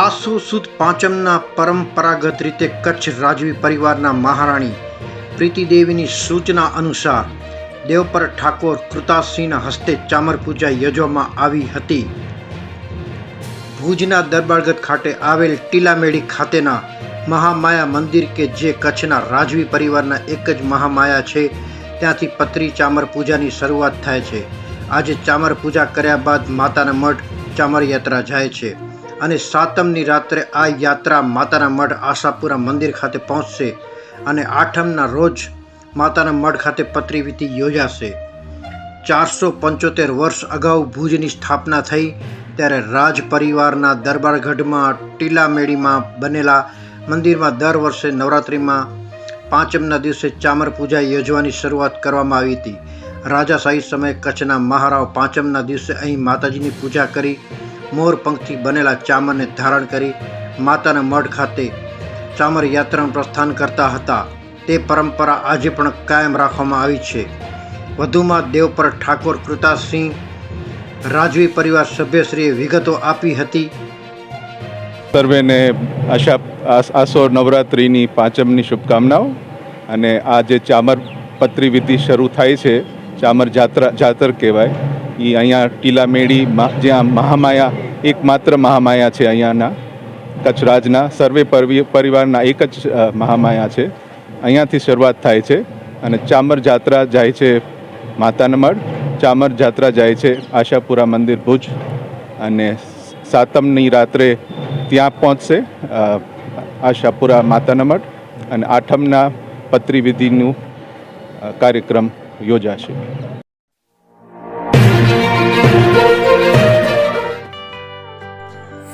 આસો સુદ પાંચમના પરંપરાગત રીતે કચ્છ રાજવી પરિવારના મહારાણી પ્રીતિદેવીની સૂચના અનુસાર દેવપર ઠાકોર કૃતાસિંહના હસ્તે ચામર પૂજા યોજવામાં આવી હતી. ભુજના દરબારગત ખાતે આવેલ ટીલામેડી ખાતેના મહામાયા મંદિર કે જે કચ્છના રાજવી પરિવારના એક જ મહામાયા છે, ત્યાંથી પત્રી ચામર પૂજાની શરૂઆત થાય છે. આજે ચામર પૂજા કર્યા બાદ માતાના મઠ ચામર યાત્રા જાય છે. અને સાતમની રાત્રે આ યાત્રા માતાના મઢ આશાપુરા મંદિર ખાતે પહોંચશે અને આઠમના રોજ માતાના મઢ ખાતે પત્રીવિધિ યોજાશે. ચારસો પંચોતેર વર્ષ અગાઉ ભુજની સ્થાપના થઈ ત્યારે રાજ પરિવારના દરબારગઢમાં ટીલામેડીમાં બનેલા મંદિરમાં દર વર્ષે નવરાત્રિમાં પાંચમના દિવસે ચામર પૂજા યોજવાની શરૂઆત કરવામાં આવી હતી. રાજાશાહી સમયે કચ્છના મહારાવ પાંચમના દિવસે અહીં માતાજીની પૂજા કરી મોર પંખથી બનેલા ચામરને ધારણ કરી માતાના મઢ ખાતે ચામર યાત્રાનું પ્રસ્થાન કરતા હતા. તે પરંપરા આજે પણ કાયમ રાખવામાં આવી છે. વધુમાં દેવપર ઠાકોર કૃતાસિંહ રાજવી પરિવાર સભ્યશ્રીએ વિગતો આપી હતી. સર્વેને આશા આસો નવરાત્રિની પાંચમની શુભકામનાઓ અને આ જે ચામર પત્રી વિધિ શરૂ થાય છે, ચામર જાત્રા, જાતર કહેવાય એ અહીંયા ટીલામેડી જ્યાં મહામાયા એકમાત્ર મહામાયા છે અહીંયાના કચ્છ રાજના સર્વે પરવી- પરિવારના એક જ મહામાયા છે. અહીંયાથી શરૂઆત થાય છે અને ચામર જાત્રા જાય છે માતાનમઢ. ચામર જાત્રા જાય છે આશાપુરા મંદિર ભુજ અને સાતમની રાત્રે ત્યાં પહોંચશે આશાપુરા માતાનમઢ અને આઠમના પત્રી વિધિનું કાર્યક્રમ યોજાશે.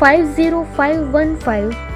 five zero five one five